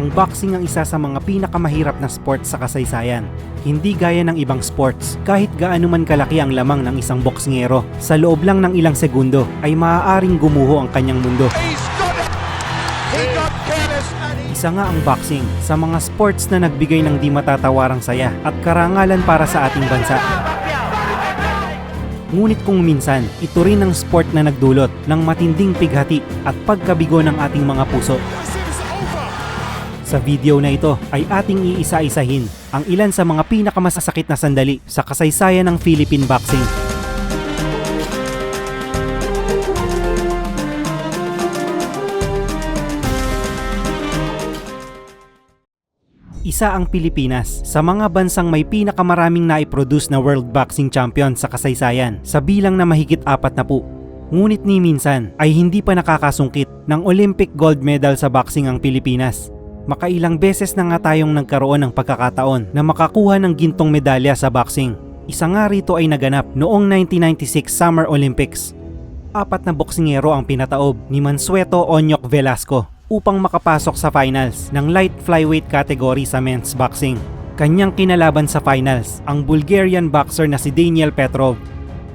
Ang boxing ang isa sa mga pinakamahirap na sport sa kasaysayan. Hindi gaya ng ibang sports, kahit gaano man kalaki ang lamang ng isang boksingero, sa loob lang ng ilang segundo ay maaaring gumuho ang kanyang mundo. Isa nga ang boxing sa mga sports na nagbigay ng di matatawarang saya at karangalan para sa ating bansa. Ngunit kung minsan, ito rin ang sport na nagdulot ng matinding pighati at pagkabigo ng ating mga puso. Sa video na ito ay ating iisa-isahin ang ilan sa mga pinakamasasakit na sandali sa kasaysayan ng Philippine boxing. Isa ang Pilipinas sa mga bansang may pinakamaraming naiproduce na World Boxing Champion sa kasaysayan sa bilang na mahigit apat na po. Ngunit ni minsan ay hindi pa nakakasungkit ng Olympic gold medal sa boxing ang Pilipinas. Makailang beses na nga tayong nagkaroon ng pagkakataon na makakuha ng gintong medalya sa boxing. Isa nga rito ay naganap noong 1996 Summer Olympics. Apat na boksingero ang pinataob ni Mansueto Onyok Velasco upang makapasok sa finals ng light flyweight category sa men's boxing. Kanyang kinalaban sa finals ang Bulgarian boxer na si Daniel Petrov.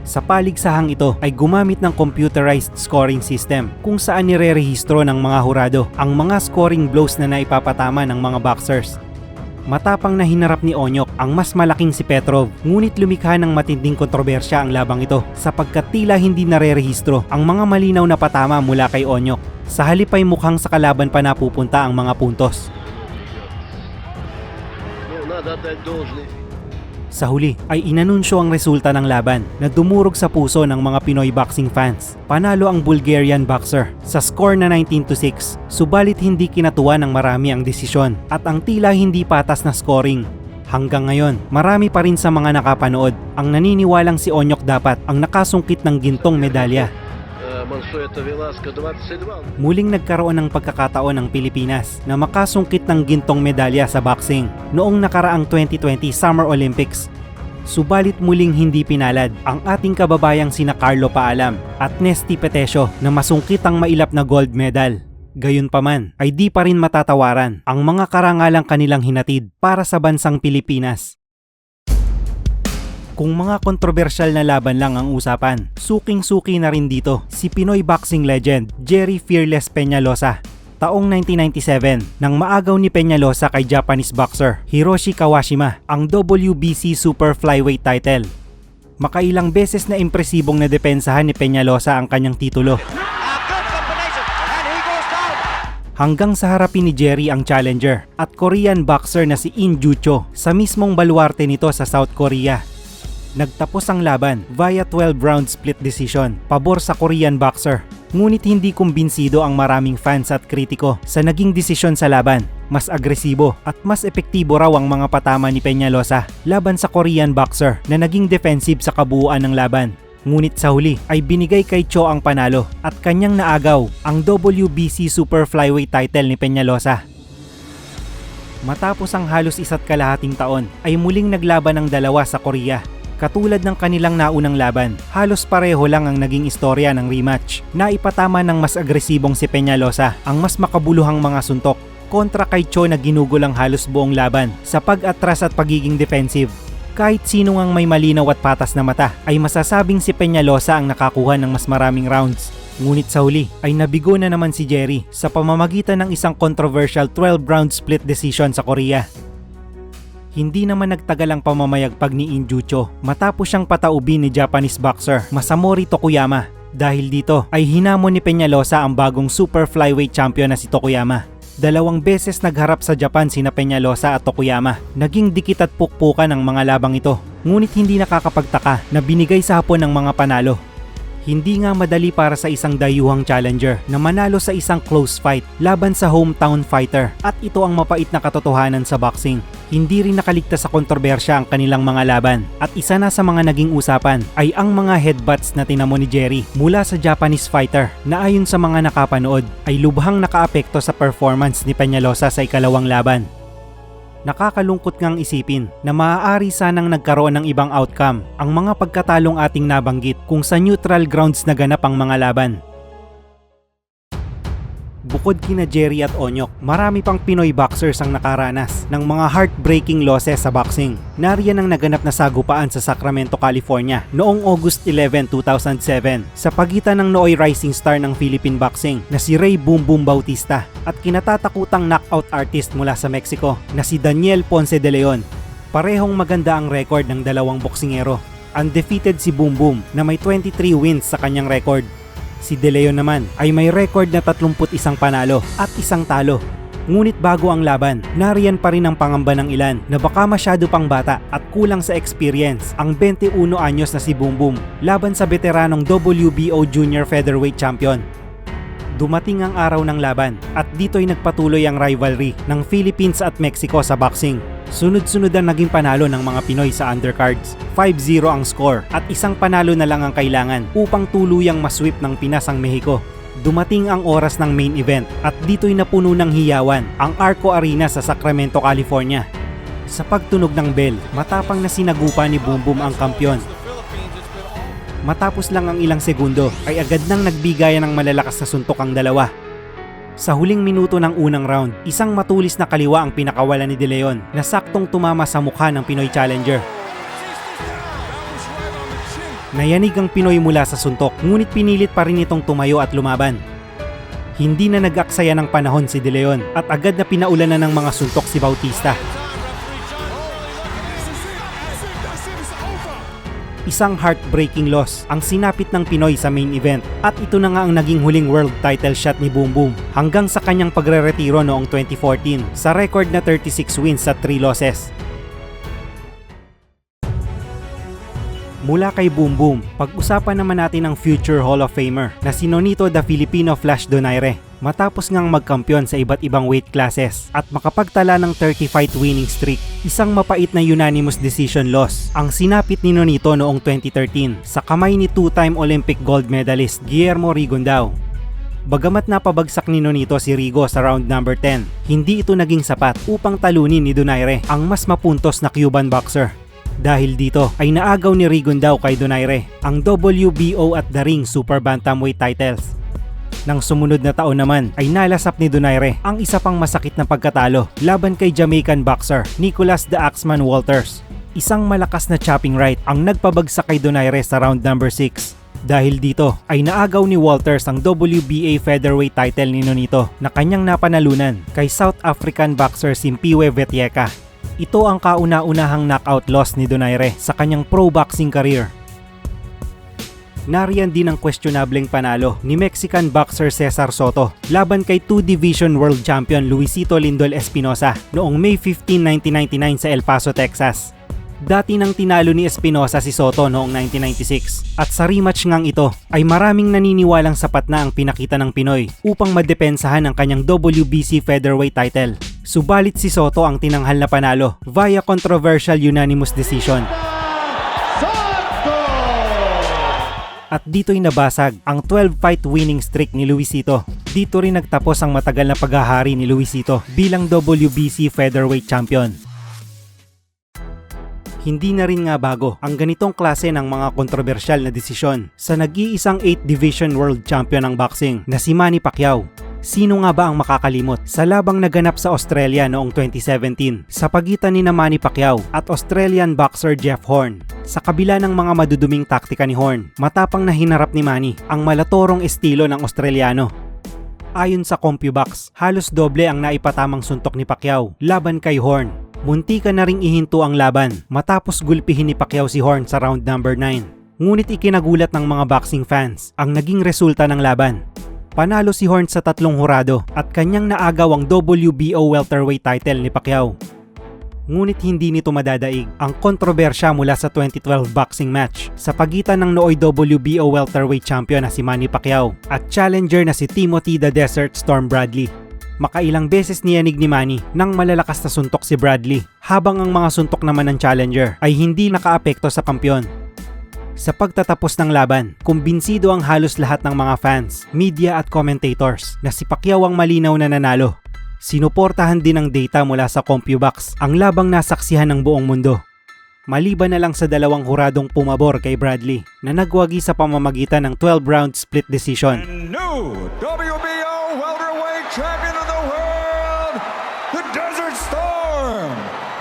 Sa paligsahang ito ay gumamit ng computerized scoring system kung saan nirerehistro ng mga hurado ang mga scoring blows na naipapatama ng mga boxers. Matapang na hinarap ni Onyok ang mas malaking si Petrov ngunit lumikha ng matinding kontrobersya ang labang ito sapagkat tila hindi narerehistro ang mga malinaw na patama mula kay Onyok. Sa halip ay mukhang sa kalaban pa napupunta ang mga puntos. No, sa huli ay inanunsyo ang resulta ng laban na dumurog sa puso ng mga Pinoy boxing fans. Panalo ang Bulgarian boxer sa score na 19 to 6, subalit hindi kinatuwa ng marami ang desisyon at ang tila hindi patas na scoring. Hanggang ngayon, marami pa rin sa mga nakapanood ang naniniwalang si Onyok dapat ang nakasungkit ng gintong medalya. Mansueto Velasco, 22. Muling nagkaroon ng pagkakataon ng Pilipinas na makasungkit ng gintong medalya sa boxing noong nakaraang 2020 Summer Olympics. Subalit muling hindi pinalad ang ating kababayang sina Carlo Paalam at Nesty Petesio na masungkit ang mailap na gold medal. Gayunpaman ay di pa rin matatawaran ang mga karangalang kanilang hinatid para sa bansang Pilipinas kung mga kontrobersyal na laban lang ang usapan, suking-suki na rin dito si Pinoy boxing legend Jerry Fearless Peñalosa. Taong 1997, nang maagaw ni Peñalosa kay Japanese boxer Hiroshi Kawashima ang WBC Super Flyweight title. Makailang beses na impresibong na depensahan ni Peñalosa ang kanyang titulo hanggang sa harapin ni Jerry ang challenger at Korean boxer na si In Joo sa mismong baluarte nito sa South Korea. Nagtapos ang laban via 12 round split decision pabor sa Korean boxer. Ngunit hindi kumbinsido ang maraming fans at kritiko sa naging desisyon sa laban. Mas agresibo at mas epektibo raw ang mga patama ni Peñalosa laban sa Korean boxer na naging defensive sa kabuuan ng laban. Ngunit sa huli ay binigay kay Cho ang panalo at kanyang naagaw ang WBC Super Flyweight title ni Peñalosa. Matapos ang halos isa't kalahating taon ay muling naglaban ang dalawa sa Korea. Katulad ng kanilang naunang laban, halos pareho lang ang naging istorya ng rematch na ipatama ng mas agresibong si Peñalosa ang mas makabuluhang mga suntok kontra kay Cho na ginugol ang halos buong laban sa pag-atras at pagiging defensive. Kahit sino ngang may malinaw at patas na mata ay masasabing si Peñalosa ang nakakuha ng mas maraming rounds. Ngunit sa huli ay nabigo na naman si Jerry sa pamamagitan ng isang controversial 12-round split decision sa Korea. Hindi naman nagtagal ang pamamayagpag ni Injucho matapos siyang pataubin ni Japanese boxer Masamori Tokuyama. Dahil dito ay hinamon ni Peñalosa ang bagong super flyweight champion na si Tokuyama. Dalawang beses nagharap sa Japan sina Peñalosa at Tokuyama. Naging dikit at pukpukan ang mga labang ito. Ngunit hindi nakakapagtaka na binigay sa hapon ng mga panalo. Hindi nga madali para sa isang dayuhang challenger na manalo sa isang close fight laban sa hometown fighter at ito ang mapait na katotohanan sa boxing. Hindi rin nakaligtas sa kontrobersya ang kanilang mga laban at isa na sa mga naging usapan ay ang mga headbutts na tinamo ni Jerry mula sa Japanese fighter na ayon sa mga nakapanood ay lubhang nakaapekto sa performance ni Peñalosa sa ikalawang laban. Nakakalungkot ngang isipin na maaari sanang nagkaroon ng ibang outcome ang mga pagkatalong ating nabanggit kung sa neutral grounds naganap ang mga laban. Bukod kina Jerry at Onyok, marami pang Pinoy boxers ang nakaranas ng mga heartbreaking losses sa boxing. Nariyan ang naganap na sagupaan sa Sacramento, California noong August 11, 2007 sa pagitan ng nooy rising star ng Philippine boxing na si Ray Boom Boom Bautista at kinatatakutang knockout artist mula sa Mexico na si Daniel Ponce de Leon. Parehong maganda ang record ng dalawang boksingero. Undefeated si Boom Boom na may 23 wins sa kanyang record Si De Leon naman ay may record na 31 panalo at isang talo. Ngunit bago ang laban, nariyan pa rin ang pangamba ng ilan na baka masyado pang bata at kulang sa experience ang 21 anyos na si Boom Boom laban sa veteranong WBO Junior Featherweight Champion. Dumating ang araw ng laban at dito'y nagpatuloy ang rivalry ng Philippines at Mexico sa boxing. Sunod-sunod ang naging panalo ng mga Pinoy sa undercards. 5-0 ang score at isang panalo na lang ang kailangan upang tuluyang masweep ng Pinas ang Mexico. Dumating ang oras ng main event at dito'y napuno ng hiyawan ang Arco Arena sa Sacramento, California. Sa pagtunog ng bell, matapang na sinagupa ni Boom Boom ang kampyon. Matapos lang ang ilang segundo ay agad nang nagbigayan ng malalakas na suntok ang dalawa sa huling minuto ng unang round, isang matulis na kaliwa ang pinakawalan ni De Leon na saktong tumama sa mukha ng Pinoy challenger. Nayanig ang Pinoy mula sa suntok, ngunit pinilit pa rin itong tumayo at lumaban. Hindi na nag-aksaya ng panahon si De Leon at agad na pinaulanan ng mga suntok si Bautista. Isang heartbreaking loss ang sinapit ng Pinoy sa main event at ito na nga ang naging huling world title shot ni Boom Boom hanggang sa kanyang pagre-retiro noong 2014 sa record na 36 wins at 3 losses. Mula kay Boom Boom, pag-usapan naman natin ang future Hall of Famer na si Nonito the Filipino Flash Donaire matapos ngang magkampiyon sa iba't ibang weight classes at makapagtala ng 30 fight winning streak. Isang mapait na unanimous decision loss ang sinapit ni Nonito noong 2013 sa kamay ni two-time Olympic gold medalist Guillermo Rigondao. Bagamat napabagsak ni Nonito si Rigo sa round number 10, hindi ito naging sapat upang talunin ni Donaire ang mas mapuntos na Cuban boxer. Dahil dito ay naagaw ni Rigondao kay Donaire ang WBO at The Ring Super Bantamweight titles Nang sumunod na taon naman ay nalasap ni Donaire ang isa pang masakit na pagkatalo laban kay Jamaican boxer Nicholas the Axeman Walters. Isang malakas na chopping right ang nagpabagsak kay Donaire sa round number 6. Dahil dito ay naagaw ni Walters ang WBA featherweight title ni Nonito na kanyang napanalunan kay South African boxer Simpiwe Vetieka. Ito ang kauna-unahang knockout loss ni Donaire sa kanyang pro boxing career nariyan din ang questionableng panalo ni Mexican boxer Cesar Soto laban kay 2 Division World Champion Luisito Lindol Espinosa noong May 15, 1999 sa El Paso, Texas. Dati nang tinalo ni Espinosa si Soto noong 1996 at sa rematch ngang ito ay maraming naniniwalang sapat na ang pinakita ng Pinoy upang madepensahan ang kanyang WBC featherweight title. Subalit si Soto ang tinanghal na panalo via controversial unanimous decision. At dito'y nabasag ang 12-fight winning streak ni Luisito. Dito rin nagtapos ang matagal na paghahari ni Luisito bilang WBC featherweight champion. Hindi na rin nga bago ang ganitong klase ng mga kontrobersyal na desisyon sa nag-iisang 8 Division World Champion ng boxing na si Manny Pacquiao. Sino nga ba ang makakalimot sa labang naganap sa Australia noong 2017 sa pagitan ni Manny Pacquiao at Australian boxer Jeff Horn? Sa kabila ng mga maduduming taktika ni Horn, matapang na hinarap ni Manny ang malatorong estilo ng Australiano. Ayon sa CompuBox, halos doble ang naipatamang suntok ni Pacquiao laban kay Horn Munti ka na ring ihinto ang laban matapos gulpihin ni Pacquiao si Horn sa round number 9. Ngunit ikinagulat ng mga boxing fans ang naging resulta ng laban. Panalo si Horn sa tatlong hurado at kanyang naagaw ang WBO welterweight title ni Pacquiao. Ngunit hindi nito madadaig ang kontrobersya mula sa 2012 boxing match sa pagitan ng nooy WBO welterweight champion na si Manny Pacquiao at challenger na si Timothy the Desert Storm Bradley makailang beses niyanig ni Manny nang malalakas na suntok si Bradley habang ang mga suntok naman ng challenger ay hindi nakaapekto sa kampyon. Sa pagtatapos ng laban, kumbinsido ang halos lahat ng mga fans, media at commentators na si Pacquiao ang malinaw na nanalo. Sinuportahan din ng data mula sa CompuBox ang labang nasaksihan ng buong mundo. Maliban na lang sa dalawang huradong pumabor kay Bradley na nagwagi sa pamamagitan ng 12-round split decision. And new WBO welterweight champion of the world, the Desert Storm,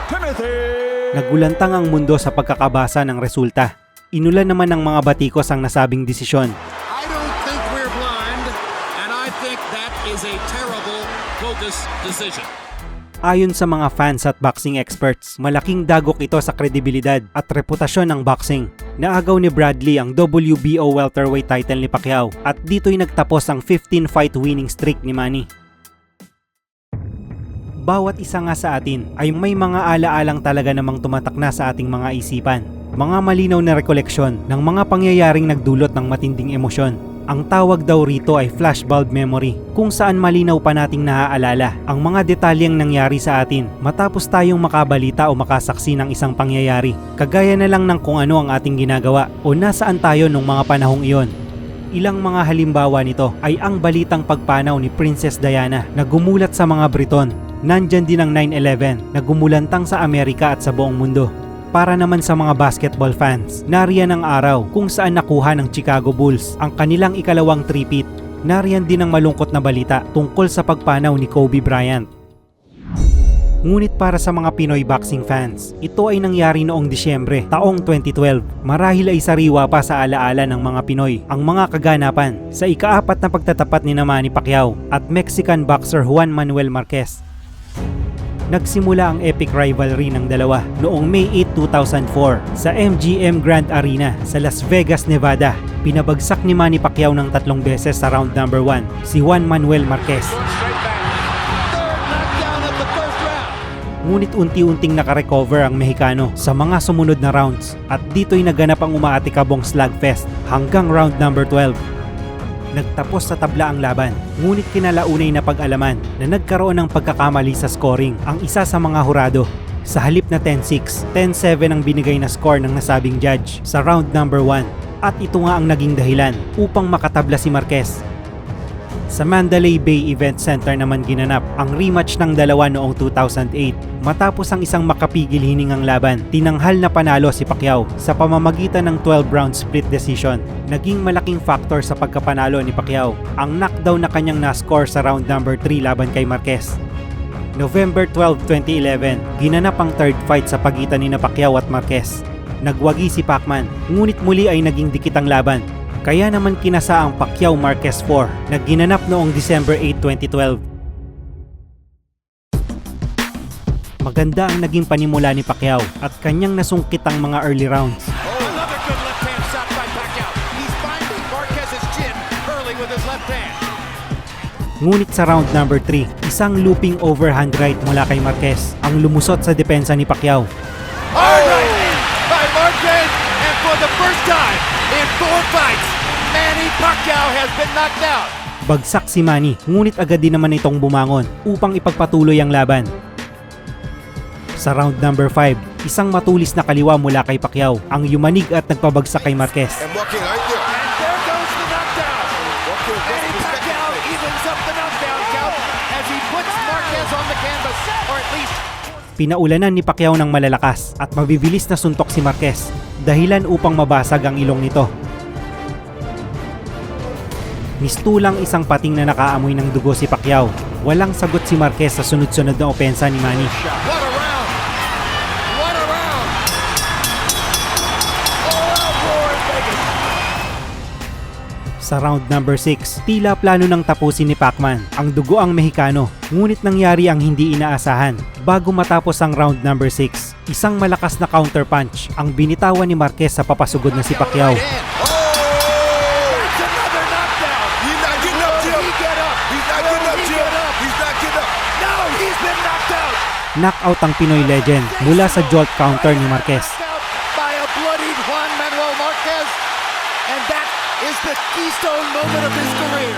Timothy! Nagulantang ang mundo sa pagkakabasa ng resulta Inulan naman ng mga batikos ang nasabing desisyon. I don't think we're blind, and I think that is a terrible, bogus decision. Ayon sa mga fans at boxing experts, malaking dagok ito sa kredibilidad at reputasyon ng boxing. Naagaw ni Bradley ang WBO welterweight title ni Pacquiao at dito'y nagtapos ang 15-fight winning streak ni Manny. Bawat isa nga sa atin ay may mga alaalang talaga namang tumatak na sa ating mga isipan. Mga malinaw na rekoleksyon ng mga pangyayaring nagdulot ng matinding emosyon. Ang tawag daw rito ay flashbulb memory, kung saan malinaw pa nating naaalala ang mga detalyeng nangyari sa atin matapos tayong makabalita o makasaksi ng isang pangyayari. Kagaya na lang ng kung ano ang ating ginagawa o nasaan tayo nung mga panahong iyon. Ilang mga halimbawa nito ay ang balitang pagpanaw ni Princess Diana na gumulat sa mga Briton. Nandyan din ang 9-11 na gumulantang sa Amerika at sa buong mundo. Para naman sa mga basketball fans, nariyan ang araw kung saan nakuha ng Chicago Bulls ang kanilang ikalawang three-peat. Nariyan din ang malungkot na balita tungkol sa pagpanaw ni Kobe Bryant. Ngunit para sa mga Pinoy boxing fans, ito ay nangyari noong Disyembre, taong 2012. Marahil ay sariwa pa sa alaala ng mga Pinoy ang mga kaganapan sa ikaapat na pagtatapat ni Manny Pacquiao at Mexican boxer Juan Manuel Marquez. Nagsimula ang epic rivalry ng dalawa noong May 8, 2004 sa MGM Grand Arena sa Las Vegas, Nevada. Pinabagsak ni Manny Pacquiao ng tatlong beses sa round number 1 si Juan Manuel Marquez. Ngunit unti-unting nakarecover ang Mexicano sa mga sumunod na rounds at dito'y naganap ang umaatikabong slugfest hanggang round number 12. Nagtapos sa tabla ang laban, ngunit kinalaunay na pag-alaman na nagkaroon ng pagkakamali sa scoring ang isa sa mga hurado. Sa halip na 10-6, 10-7 ang binigay na score ng nasabing judge sa round number 1 at ito nga ang naging dahilan upang makatabla si Marquez sa Mandalay Bay Event Center naman ginanap ang rematch ng dalawa noong 2008. Matapos ang isang makapigil hiningang laban, tinanghal na panalo si Pacquiao sa pamamagitan ng 12-round split decision. Naging malaking factor sa pagkapanalo ni Pacquiao ang knockdown na kanyang na-score sa round number 3 laban kay Marquez. November 12, 2011, ginanap ang third fight sa pagitan ni Pacquiao at Marquez. Nagwagi si Pacman, ngunit muli ay naging dikit ang laban kaya naman kinasa ang Pacquiao Marquez 4 na ginanap noong December 8, 2012. Maganda ang naging panimula ni Pacquiao at kanyang nasungkit ang mga early rounds. Ngunit sa round number 3, isang looping overhand right mula kay Marquez ang lumusot sa depensa ni Pacquiao. Pacquiao has been knocked out. Bagsak si Manny, ngunit agad din naman itong bumangon upang ipagpatuloy ang laban. Sa round number 5, isang matulis na kaliwa mula kay Pacquiao ang yumanig at nagpabagsak kay Marquez. And there goes the knockdown. Manny Pacquiao evens up the knockdown count as he puts Marquez on the canvas, or at least Pinaulanan ni Pacquiao ng malalakas at mabibilis na suntok si Marquez, dahilan upang mabasag ang ilong nito. Mistulang isang pating na nakaamoy ng dugo si Pacquiao. Walang sagot si Marquez sa sunod-sunod na opensa ni Manny. Sa round number 6, tila plano ng tapusin ni Pacman ang dugo ang Mexicano. Ngunit nangyari ang hindi inaasahan. Bago matapos ang round number 6, isang malakas na counter punch ang binitawan ni Marquez sa papasugod na si Pacquiao. Knockout ang Pinoy legend mula sa jolt counter ni Marquez. And that is the keystone moment of his career.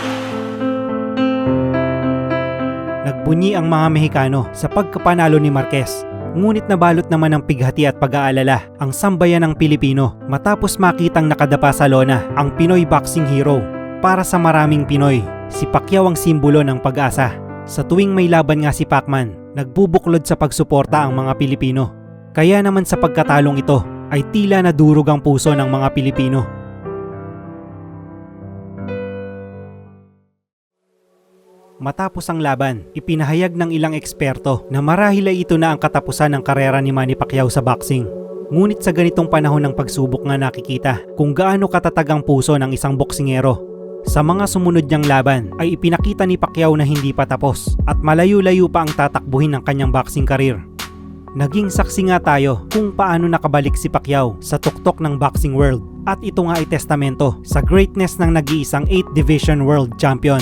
Nagbunyi ang mga Mexicano sa pagkapanalo ni Marquez. Ngunit nabalot naman ng pighati at pag-aalala ang sambayan ng Pilipino matapos makitang nakadapa sa lona ang Pinoy boxing hero. Para sa maraming Pinoy, si Pacquiao ang simbolo ng pag-asa. Sa tuwing may laban nga si Pacman, nagbubuklod sa pagsuporta ang mga Pilipino. Kaya naman sa pagkatalong ito ay tila nadurog ang puso ng mga Pilipino Matapos ang laban, ipinahayag ng ilang eksperto na marahil ay ito na ang katapusan ng karera ni Manny Pacquiao sa boxing. Ngunit sa ganitong panahon ng pagsubok nga nakikita kung gaano katatag ang puso ng isang boksingero. Sa mga sumunod niyang laban ay ipinakita ni Pacquiao na hindi pa tapos at malayo-layo pa ang tatakbuhin ng kanyang boxing career. Naging saksi nga tayo kung paano nakabalik si Pacquiao sa tuktok ng boxing world at ito nga ay testamento sa greatness ng nag-iisang 8 Division World Champion.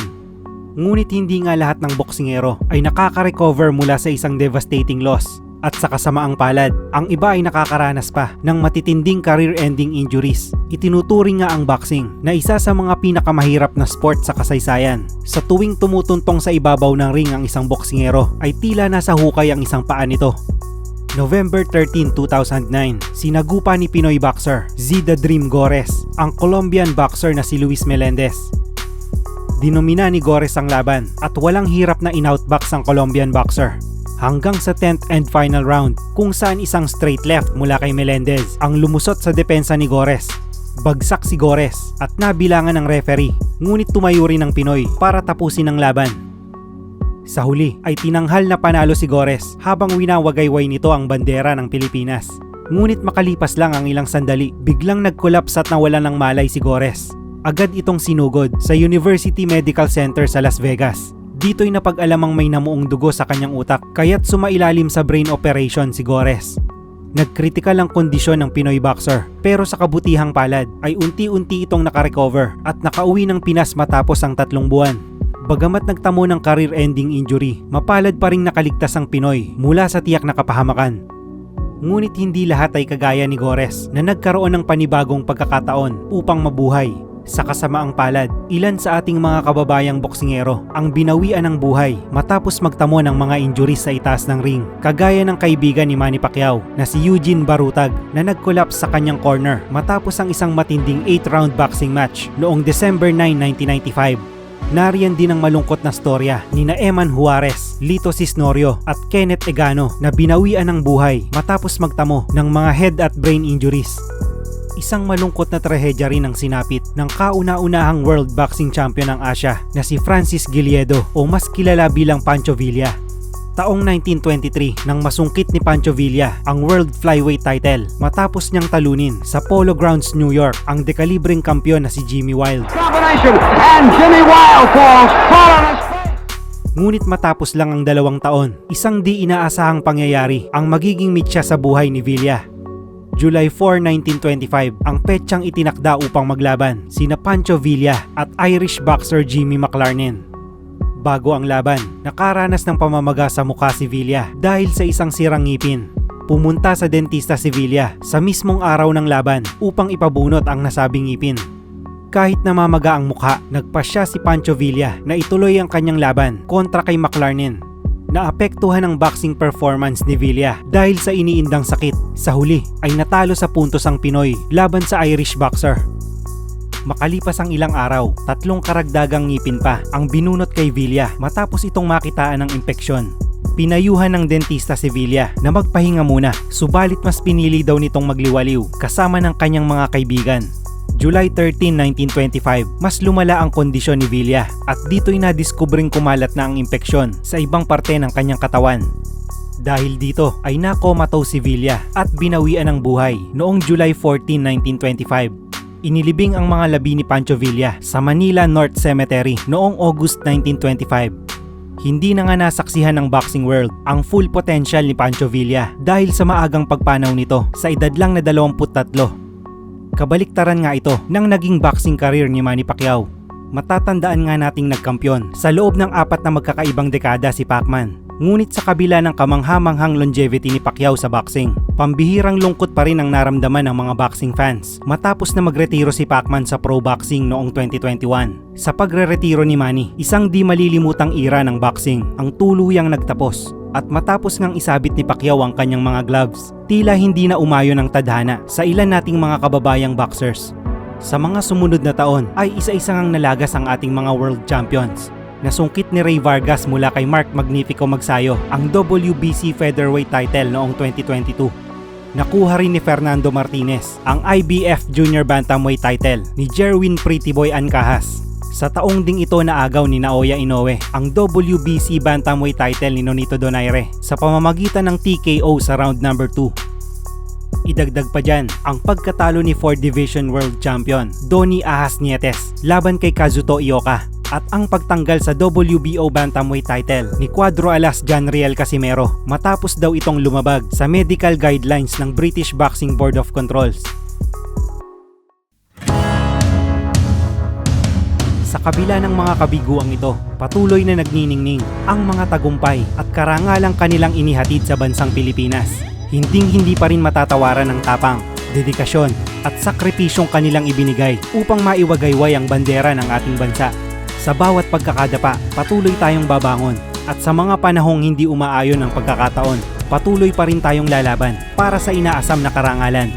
Ngunit hindi nga lahat ng boksingero ay nakaka-recover mula sa isang devastating loss at sa kasamaang palad, ang iba ay nakakaranas pa ng matitinding career-ending injuries. Itinuturing nga ang boxing na isa sa mga pinakamahirap na sport sa kasaysayan. Sa tuwing tumutuntong sa ibabaw ng ring ang isang boksingero ay tila nasa hukay ang isang paa nito. November 13, 2009, sinagupa ni Pinoy boxer Zida Dream Gores ang Colombian boxer na si Luis Melendez. Dinomina ni Gores ang laban at walang hirap na in-outbox ang Colombian boxer. Hanggang sa 10th and final round kung saan isang straight left mula kay Melendez ang lumusot sa depensa ni Gores. Bagsak si Gores at nabilangan ng referee ngunit tumayo rin ang Pinoy para tapusin ang laban. Sa huli ay tinanghal na panalo si Gores habang winawagayway nito ang bandera ng Pilipinas. Ngunit makalipas lang ang ilang sandali, biglang nag-collapse at nawala ng malay si Gores. Agad itong sinugod sa University Medical Center sa Las Vegas. Dito'y napag-alamang may namuong dugo sa kanyang utak kaya't sumailalim sa brain operation si Gores. Nagkritikal ang kondisyon ng Pinoy boxer pero sa kabutihang palad ay unti-unti itong nakarecover at nakauwi ng Pinas matapos ang tatlong buwan. Bagamat nagtamo ng career-ending injury, mapalad pa ring nakaligtas ang Pinoy mula sa tiyak na kapahamakan. Ngunit hindi lahat ay kagaya ni Gores na nagkaroon ng panibagong pagkakataon upang mabuhay. Sa kasamaang palad, ilan sa ating mga kababayang boksingero ang binawian ng buhay matapos magtamo ng mga injuries sa itaas ng ring. Kagaya ng kaibigan ni Manny Pacquiao na si Eugene Barutag na nag-collapse sa kanyang corner matapos ang isang matinding 8-round boxing match noong December 9, 1995. Nariyan din ang malungkot na storya ni na Eman Juarez, Lito Cisnorio at Kenneth Egano na binawian ng buhay matapos magtamo ng mga head at brain injuries. Isang malungkot na trahedya rin ang sinapit ng kauna-unahang World Boxing Champion ng Asia na si Francis Giliedo o mas kilala bilang Pancho Villa. Taong 1923 nang masungkit ni Pancho Villa ang World Flyweight title matapos niyang talunin sa Polo Grounds New York ang dekalibreng kampiyon na si Jimmy Wild. combination, and Jimmy Wild falls flat on his face. Ngunit matapos lang ang dalawang taon, isang di inaasahang pangyayari ang magiging mitya sa buhay ni Villa. July 4, 1925 ang petsyang itinakda upang maglaban sina Pancho Villa at Irish boxer Jimmy McLarnin. Bago ang laban, nakaranas ng pamamaga sa mukha si Villa dahil sa isang sirang ngipin. Pumunta sa dentista si Villa sa mismong araw ng laban upang ipabunot ang nasabing ngipin. Kahit namamaga ang mukha, nagpasya si Pancho Villa na ituloy ang kanyang laban kontra kay McLarnin. Naapektuhan ang boxing performance ni Villa dahil sa iniindang sakit. Sa huli ay natalo sa puntos ang Pinoy laban sa Irish boxer. Makalipas ang ilang araw, tatlong karagdagang ngipin pa ang binunot kay Villa matapos itong makitaan ng impeksyon. Pinayuhan ng dentista si Villa na magpahinga muna, subalit mas pinili daw nitong magliwaliw kasama ng kanyang mga kaibigan. July 13, 1925, mas lumala ang kondisyon ni Villa at dito'y nadiskubring kumalat na ang impeksyon sa ibang parte ng kanyang katawan. Dahil dito ay nakomatose si Villa at binawian ng buhay noong July 14, 1925. Inilibing ang mga labi ni Pancho Villa sa Manila North Cemetery noong August 1925. Hindi na nga nasaksihan ng boxing world ang full potential ni Pancho Villa dahil sa maagang pagpanaw nito sa edad lang na 23 Kabaliktaran nga ito ng naging boxing career ni Manny Pacquiao. Matatandaan nga nating nagkampyon sa loob ng apat na magkakaibang dekada si Pacman. Ngunit sa kabila ng kamanghamanghang longevity ni Pacquiao sa boxing, pambihirang lungkot pa rin ang naramdaman ng mga boxing fans matapos na magretiro si Pacman sa pro boxing noong 2021. Sa pagre-retiro ni Manny, isang di malilimutang era ng boxing ang tuluyang nagtapos at matapos ngang isabit ni Pacquiao ang kanyang mga gloves, tila hindi na umayon ang tadhana sa ilan nating mga kababayang boxers. Sa mga sumunod na taon ay isa-isa ngang nalagas ang ating mga world champions. Nasungkit ni Ray Vargas mula kay Mark Magnifico Magsayo ang WBC featherweight title noong 2022. Nakuha rin ni Fernando Martinez ang IBF Junior Bantamweight title ni Jerwin Pretty Boy Ancahas Sa taong ding ito naagaw ni Naoya Inoue ang WBC Bantamweight title ni Nonito Donaire sa pamamagitan ng TKO sa round number 2. Idagdag pa dyan ang pagkatalo ni 4 Division World Champion Donny Ahas Nietes laban kay Kazuto Ioka at ang pagtanggal sa WBO Bantamweight title ni Cuadro Alas John Riel Casimero matapos daw itong lumabag sa medical guidelines ng British Boxing Board of Controls. Kabila ng mga kabiguang ito, patuloy na nagniningning ang mga tagumpay at karangalang kanilang inihatid sa bansang Pilipinas. Hinding hindi pa rin matatawaran ng tapang, dedikasyon at sakripisyong kanilang ibinigay upang maiwagayway ang bandera ng ating bansa. Sa bawat pagkakadapa, patuloy tayong babangon at sa mga panahong hindi umaayon ang pagkakataon, patuloy pa rin tayong lalaban para sa inaasam na karangalan